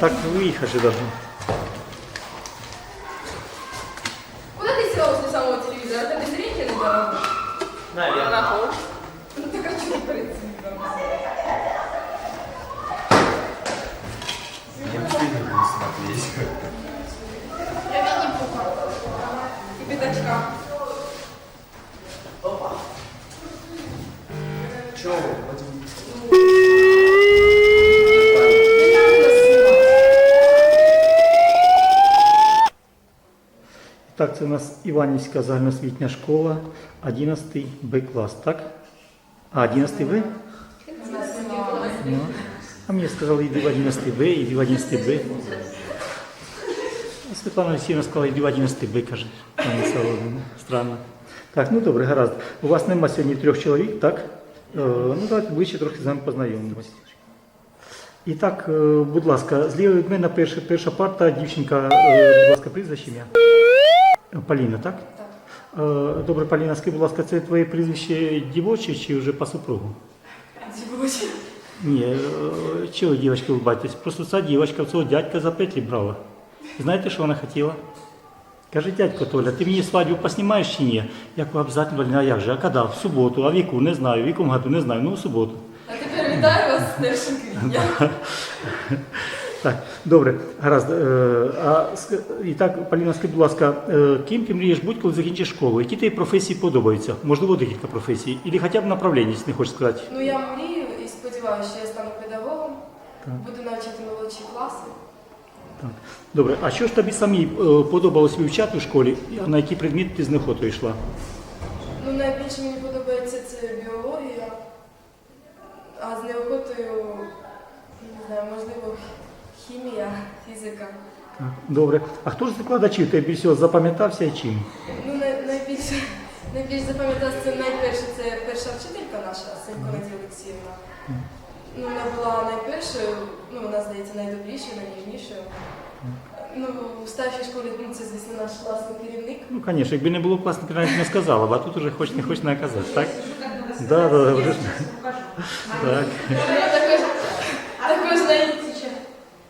Так выехать же це у нас Іванівська загальноосвітня школа, 11 Б клас, так? А, 11 В? Ну. А мені сказали, йди в 11 Б, йди в 11 Б. Світлана Олексійовна сказала, йди в 11 Б, каже. Солодина. Странно. Так, ну добре, гаразд. У вас нема сьогодні трьох чоловік, так? Е, ну давайте ближче трохи з вами познайомимось. І так, е, будь ласка, зліва від мене перша, перша парта, дівчинка, е, будь ласка, прізвище ім'я. Поліна, так? Так. Е, Добре, Поліна, скажи, будь ласка, це твоє прізвище дівоче чи вже по супругу? Дівочі. Ні, е, чого дівчинка улыбаєтесь? Просто ця дівчинка цього дядька за петлі брала. Знаєте, що вона хотіла? Каже, дядько Толя, ти мені свадьбу поснімаєш чи ні? Я кажу, обов'язково, а як же? А коли? В суботу, а в яку? Не знаю, в якому году, не знаю, ну в суботу. А тепер вітаю вас з першим квітня. Так, добре, гаразд. Е, А, і так, Поліна, скажи, будь ласка, е, ким ти мрієш бути, коли закінчиш школу? Які тобі професії подобаються? Можливо, декілька професій. Або хоча б направлення, якщо не хочеш сказати. Ну я мрію і сподіваюся, що я стану педагогом. Так. Буду навчати молодші класи. Так. Добре, а що ж тобі самі е, подобалось вивчати в школі? На який предмет ти з неохотою йшла? Ну, найбільше мені подобається це біологія, а з неохотою, не знаю, можливо, хімія, фізика. Так, добре. А хто ж з викладачів тебе більше запам'ятався і чим? Ну, най- найбільше, найбільше запам'яталося це найперше, це перша вчителька наша, Сенько Надія Олексіївна. Ну, вона була найпершою, ну, вона, здається, найдобрішою, найніжнішою. Ну, в старшій школі, ну, це, звісно, наш класний керівник. Ну, звісно, якби не було класника, навіть не сказала, б, а тут уже хоч не хоч не оказати, так? Да, да, да, вже ж. Так.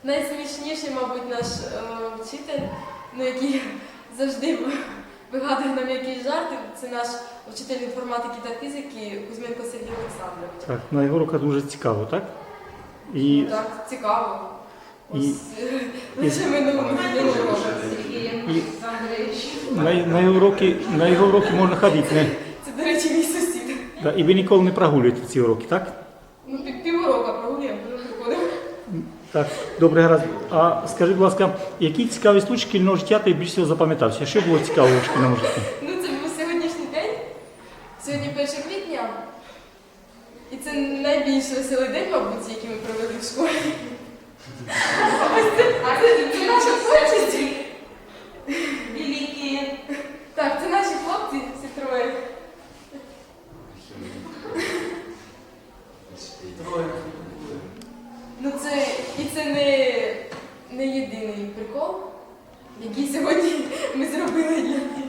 Найсмішніший, мабуть, наш е, вчитель, ну, який завжди вигадує нам якісь жарти, це наш вчитель інформатики та фізики Кузьменко Сергій Олександрович. Так, на його руках дуже цікаво, так? І, Так, цікаво. І- Ось лише минулому минулого. і на, на, його уроки, на його уроки можна ходити. Не? Це, до речі, мій сусід. Да, і ви ніколи не прогулюєте ці уроки, так? Так, добре, гаразд. А скажи, будь ласка, які цікаві случки шкільного життя ти більше запам'ятався? Що було цікавого в шкільному житті? Ну, це був сьогоднішній день. Сьогодні 1 квітня. І це найбільш веселий день, мабуть, який ми провели в школі. Ось це, це, це наша творчість. Великие. Так, це наші хлопці, всі троє. Ну це і це не, не єдиний прикол, який сьогодні ми зробили для них.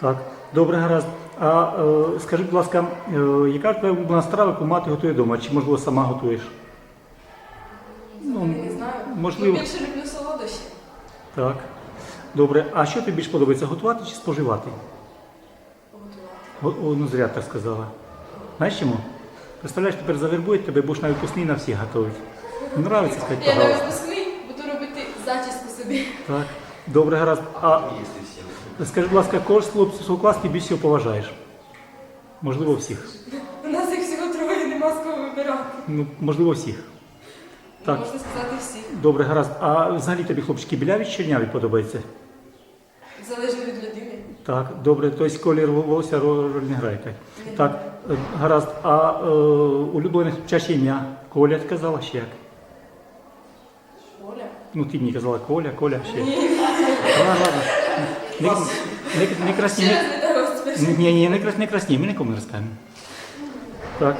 Так, добре, гаразд. А е, скажи, будь ласка, е, яка ж твоя улюблена страва, яку мати готує вдома? Чи можливо сама готуєш? Взагалі не знаю. можливо. Ну, більше люблю солодощі. Так. Добре. А що тобі більше подобається, готувати чи споживати? Готувати. О, о, ну зря так сказала. Знаєш чому? Представляєш, тепер завербують тебе, будеш на випускний на всіх готовить. Нравиться сказати, Я на пожалуйста. випускний буду робити зачіску собі. Так. Добре, гаразд. А скажи, будь ласка, кого ж з хлопців свого класу ти більше всього поважаєш? Можливо, всіх. У нас їх всього троє, нема з кого вибирати. Ну, можливо, всіх. Так. Можна сказати всі. Добре, гаразд. А взагалі тобі хлопчики біляві чи чорняві подобаються? Залежно від людини. Так, добре, тобто колір волосся роль не грає. Так, так е, гаразд. А е, улюблене хлопчаче ім'я? Коля ти казала ще як? Оля. Ну ти мені казала Коля, Коля ще. Ні, Ладно, ладно. Не, не, не красні. ще раз не тепер. ні, ні, не, крас- не красні, ми нікому не розкажемо. Так,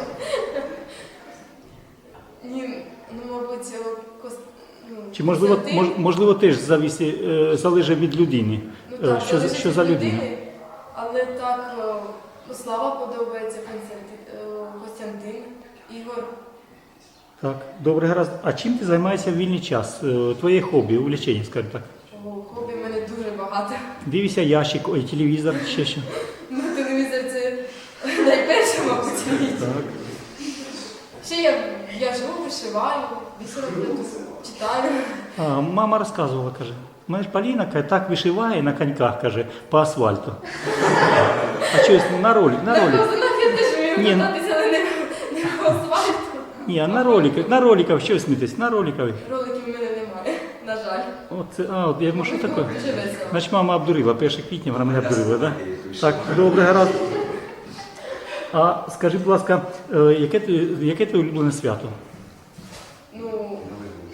Ні, ну, мабуть, о, кос... ну, чи можливо, Костянтин. мож, можливо теж завісі, е, залежить від людини. Ну, Е, так, що, за- залежить що від за людина? людини, Але так, о, ну, Слава подобається, Константин, Костянтин, Ігор. Так, добре, гаразд. А чим ти займаєшся в вільний час? Е, Твоє хобі, увлечення, скажімо так. О, хобі в мене дуже багато. Дивишся ящик, ой, телевізор, ще що. Ну, телевізор це найперше, мабуть, мій. Так. Ще я в'яжу, вишиваю, бісером читаю. А, мама розказувала, каже. Мене Поліна каже, так вишиває на коньках, каже, по асфальту. А щось на ролик, на ролик. ковзанах я теж вмію ну- кататися, але не, не по асфальту. Ні, а на роликах, на роликах, що смітись, на роликах. Роликів в мене на жаль. Оце, а, от я думаю, що таке? Значить, мама обдурила, 1 квітня вона мене обдурила, так? Так, добре, гаразд. А скажи, будь ласка, е, яке, ти- яке твоє улюблене свято? Ну,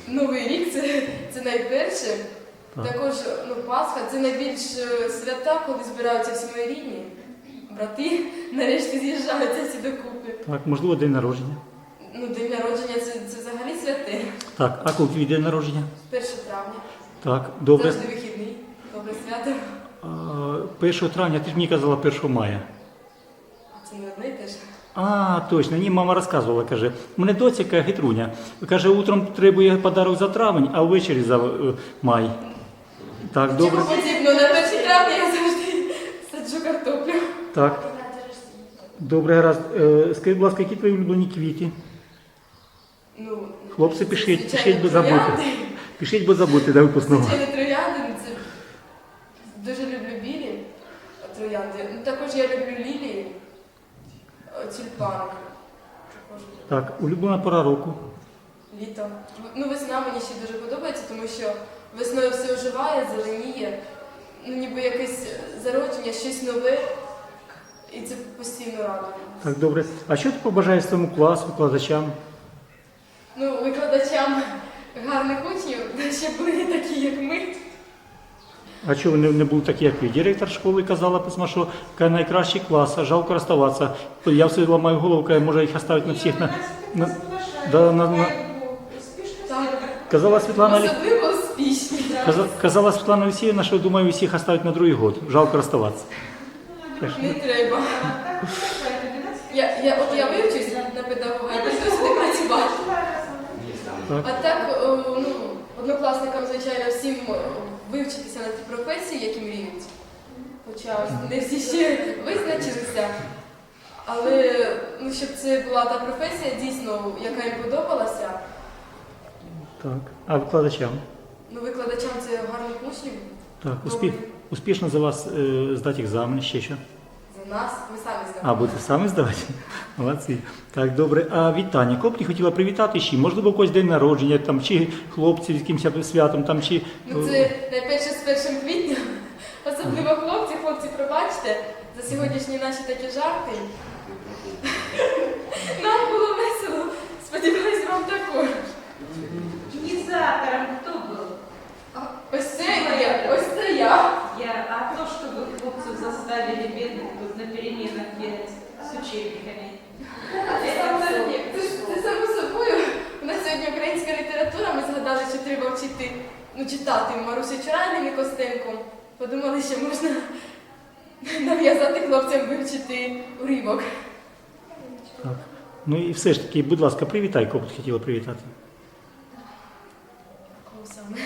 Новий рік це, це найперше. Так. Також ну, Пасха це найбільш е, свята, коли збираються всі мої рідні. Брати нарешті з'їжджаються всі докупи. Так, можливо, день народження. Ну, день народження це, це взагалі святе. Так, а коли твій день народження? 1 травня. Так, добре. Завжди вихідний. Добре свято. А, 1 травня, ти ж мені казала 1 мая. А це не одне і те ж. А, точно, ні, мама розказувала, каже, мене доця каже, хитруня. Каже, утром требує подарок за травень, а ввечері за е, май. Так, добре. Чому подібно? На 1 травня я завжди саджу картоплю. Так. Добре, гаразд. Е, Скажи, будь ласка, які твої улюблені квіти? Ну, Хлопці, пишіть, пишіть, бо забути. Пишіть, бо забути до випускного. Звичайно, троянди, ну, це дуже люблю білі троянди. Ну, також я люблю лілії, тюльпани. Так, улюблена пора року. літо. Ну, весна мені ще дуже подобається, тому що весною все оживає, зеленіє. Ну, ніби якесь зародження, щось нове. І це постійно радує. Так, добре. А що ти побажаєш своєму класу, викладачам? Ну, гарних учнів, ще були такі, як ми. А чого вони не були такі, як ви? Директор школи казала, письма, що найкращий клас, а жалко розставатися. Я все ламаю голову, каже, може їх оставити на всіх на, на, да, на, на. Казала Світлана, особливо успішні. казала Світлана Олексіївна, що думаю, всіх оставити на другий год. Жалко розставатися. Не треба. Я, я, от я вивчусь на педагога, Так. А так, ну, однокласникам, звичайно, всім вивчитися на ті професії, які мріють. Хоча не всі ще визначилися. Але ну, щоб це була та професія, дійсно, яка їм подобалася, Так. А викладачам? ну, викладачам це гарних учнів. Так, успіх, успішно за вас е, здати екзамен, ще що? Нас, ми самі А, знаємо. будете самі здавати? Молодці. Так, добре. А вітання. Кого б ти хотіла привітати ще? Можливо, когось день народження, там, чи хлопців з якимось святом, там, чи... Ну, це найперше з першим квітня. Особливо хлопці, хлопці, пробачте за сьогоднішні наші такі жарти. Нам було весело. Хлопцям вивчити уривок. Так. Ну і все ж таки, будь ласка, привітай, кого б ти хотіла привітати. Кого саме?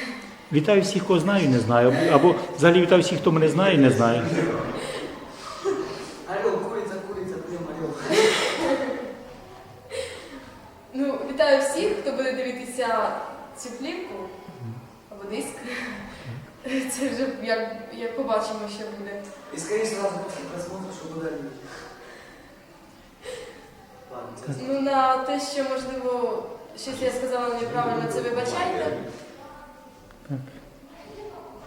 Вітаю всіх, кого знаю і не знаю. Або взагалі вітаю всіх, хто мене знає і не знає. Орел, курица, курица, прям орел. Ну, вітаю всіх, хто буде дивитися цю плівку або диск. Це вже як, як побачимо, що буде. Скорее сразу после просмотра, чтобы удалили. Ладно, сейчас. Ну, на те, що можливо щось я сказала неправильно, це вибачайте.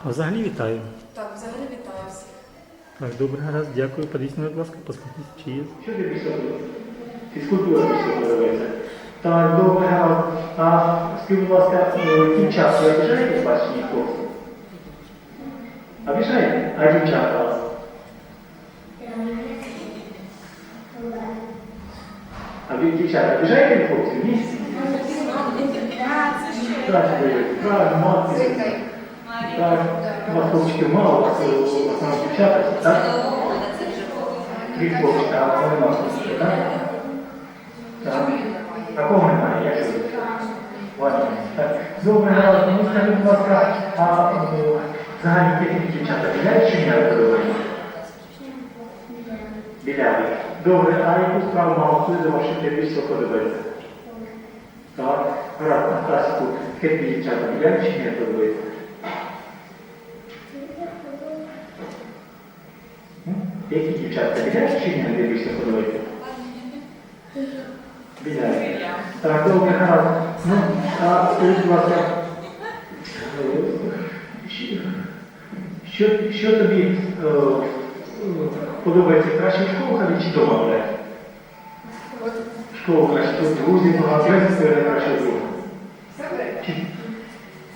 А взагалі вітаю. Так, взагалі вітаю всіх. Так, добре, гаразд, дякую. Подивіться, будь ласка, посмотрите, чи є. Що ти Фізкультура подобається. Так, добре, гаразд. А скажіть, будь ласка, тим часом ви обіжаєте бачені хлопці? Обіжаєте? А дівчата вас? А ви дівчата обіжаєте хлопців? Ні? Так, правильно, молодці. Так, у вас хлопчиків мало, у вас е, в основному дівчата, так? Дві хлопчика, а вони мало, так? Так. А кого немає, як це? Добре, гаразд. Ну скажіть, будь ласка, а взагалі які дівчата біляють чи ні подобається? Біляють. Добре, а яку справу мама хто з ваших більше подобається? Так, гаразд, на класику, які дівчата біляють чи ні подобається? Які дівчатка біляють чи ні більше подобається? Біляють. Так, добре, гаразд. Ну, а скажіть, будь ласка, е, що- що, що тобі е, подобається краще в школу чи вдома гуляти? В Школу краще, тут друзі, багато це краще. Чи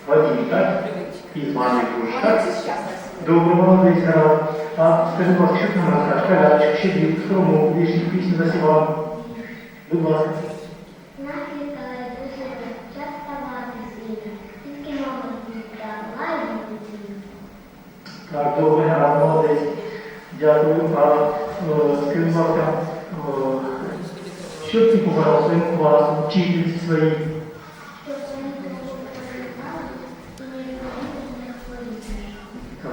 Вадим, так? І з мамою дружиш, так? Молодець, гаразд. А скажи, будь ласка, що ти нам розкажеш? Калячку, щедрівку, скромову, вірші, пісню засівав. Будь ласка. Нас літає дуже часто мати звіти, тільки мама звіта, лайна звіта. Так, добре, гаразд, молодець. Дякую. А е, скажіть, будь ласка, е, що ти побажав своєму класу, вчительці своїй? Не. Так,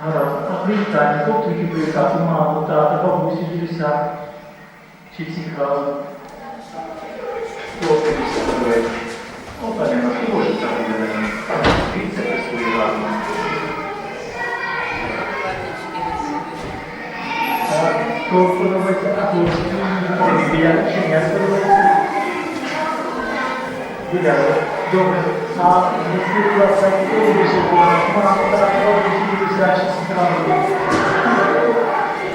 гаразд. А привітання, хто тобі привітати? Маму, тата, бабусю, дідуся? Чи всіх разом? Хто тобі сподобається? О, пані, ну хто ж там буде? Дивіться, присвої Так? А хто тобі біля чи не сподобається? Біля. Добре. А більше було? Мама, тата, бабусю, дідуся, чи всіх разом?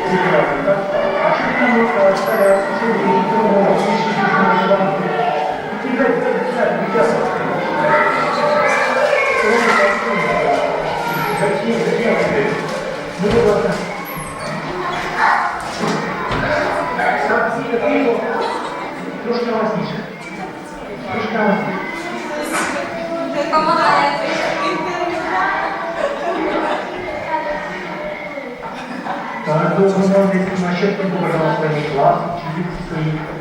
Всіх разом, так? А що там старе, сьогодні, тому, більше, ми живемо? Тільки, так, дитя. Зачем, зачем тебе? Ну, будь ласка. Трошки голосніше. Трошки голосніше. Так, добре, молодець. На що ти побажав своїй клас, чи своїй? А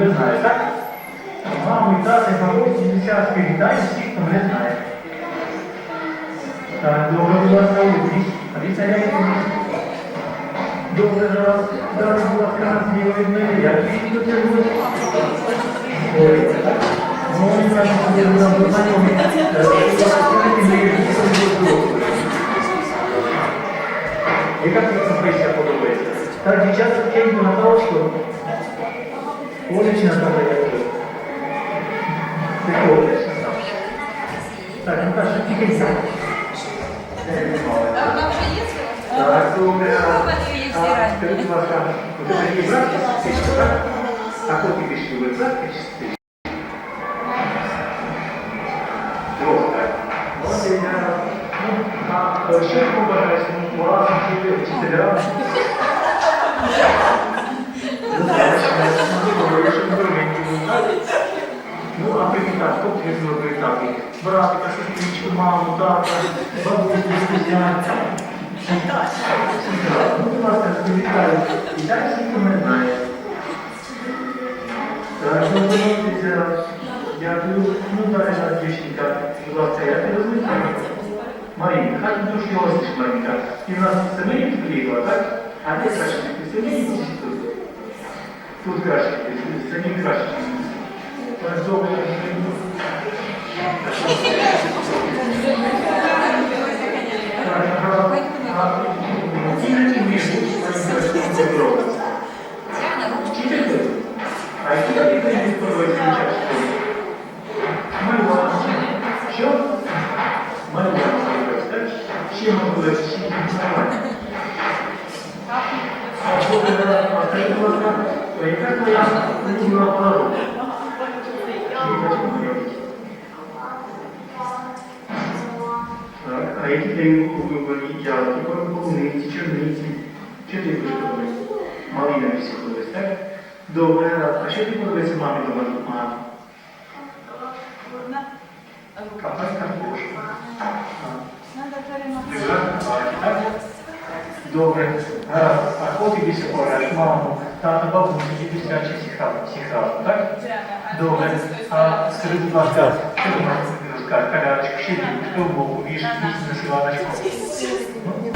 Тебе знає, так? Мами, тати, бабусі, десятки вітаю всіх, хто мене знає. Так, добре, будь ласка, як ви Добре, зараз, зараз, будь ласка, нас зліва від мене. Як ви тут це буде? Так. Ну, і мені, які це будуть добре. Яка тобі професія подобається? Так, дівчата, вченьку на паличку. Ходиш на тебе як ти? Ти ходиш. Так, ну так, що тільки я. Так, добре. А, скажи, будь ласка, у тебе є брат чи сестричка, так? А хто ти більше любить, брат чи сестричка? Двох, так. Молодець, гаразд. Ну, а е, ти побажаєш своєму класу чи вчителям? Ну, а привітати, хотів привітати? Братика, сестричку, маму, тата, бабусю, дідуся. Ну, будь ласка, привітаю. І так всі, мене знає. Так, ну, подивіться. Дякую. Ну, далі на дівчинка. Будь ласка, я тебе звуть? Марінка, хай ти трошки голосніш, Марінка. Ти в нас з Семенів приїхала, так? А? Ти в Семенів чи тут? Краще, самі краще. Так, добре, я прийду. Так, ага. А, ті не вмієш бути своїм директором Петровим. Вчитель? А які тобі книги подобаються дівчат в школі? Малювати. Що? Малювати подобається, так? Ще можливо, ще малювати. А добре, а скажи, будь ласка, а яка твоя улюблена пора року? Так, а які твої улюблені ягоди, полуниці, чорниці? Що тобі дуже подобається? Малина всі подобається, так? Добре, гаразд. А що тобі подобається мамі дома? Мамі? Лежать, так? Добре. Гаразд. А кого ти більше пораєш? Маму, тата, бабусю, дідуся чи разом? Всіх разом, так? Добре. А скажи, будь ласка, що ти можеш розказати? Калярочка, ще хто в боку, віж, віж на силаночку. Ну,